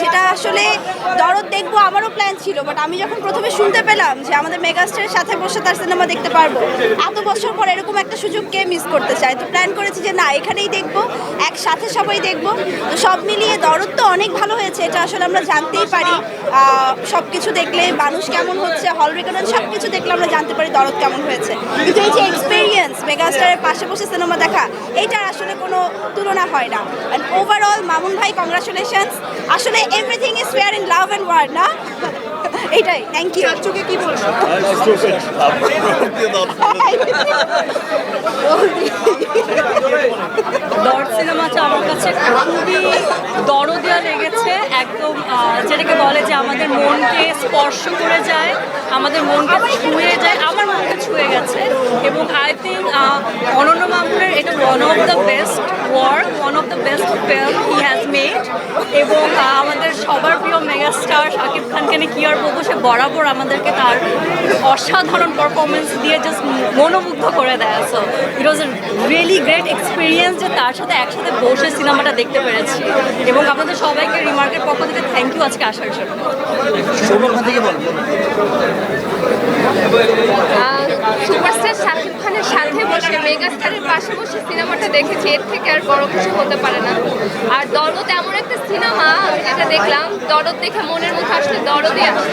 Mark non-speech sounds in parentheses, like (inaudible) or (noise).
যেটা আসলে দরদ দেখব আমারও প্ল্যান ছিল বাট আমি যখন প্রথমে শুনতে পেলাম যে আমাদের মেগাস্টারের সাথে বসে তার সিনেমা দেখতে পারব, এত বছর পর এরকম একটা সুযোগ কে মিস করতে চায়? তো প্ল্যান করেছি যে না, এখানেই দেখব, একসাথে সবাই দেখব। তো সব মিলিয়ে দরদ তো অনেক এটা আসলে আমরা জানতেই পারি। সব কিছু দেখলে মানুষ কেমন হচ্ছে হল রেকর্ড সব কিছু দেখলে আমরা জানতে পারি দরদ কেমন হয়েছে। কিন্তু এই যে এক্সপিরিয়েন্স মেগাস্টারের পাশে বসে সিনেমা দেখা এইটার আসলে কোনো তুলনা হয় না। অ্যান্ড ওভারঅল মামুন ভাই কংগ্রাচুলেশনস আসলে everything is fair in love and war না? (laughs) এইটাই থ্যাংক ইউ চোখে কি বলব সিনেমাটা (laughs) আমার কাছে খুবই একদম আহ, যেটাকে বলে যে আমাদের মনকে স্পর্শ করে যায়, আমাদের মনকে ছুঁয়ে যায়, আমার মনকে ছুঁয়ে গেছে। এবং আই থিঙ্ক অনন্য মামুনের এটা one of the best work one of the best film he has made এবং আমাদের সবার প্রিয় মেগাস্টার শাকিব খানকে নিয়ে কি আর বলব, সে বরাবর আমাদেরকে তার অসাধারণ পারফরমেন্স দিয়ে জাস্ট মনোমুগ্ধ করে দেয়। So it was really great experience যে তার সাথে একসাথে বসে সিনেমাটা দেখতে পেরেছি। এবং আপনাদের সবাইকে রিমার্কের পক্ষ থেকে থ্যাংক ইউ আজকে আসার জন্য? সুপারস্টার শাকিব খানের সাথে বসে মেগাস্টারের পাশে বসে সিনেমাটা দেখেছি। এর থেকে আর বড় কিছু হতে পারে না। আর দরদ এমন একটা সিনেমা আমি যেটা দেখলাম দরদ দেখে মনের মধ্যে আসলে দরদই আসে।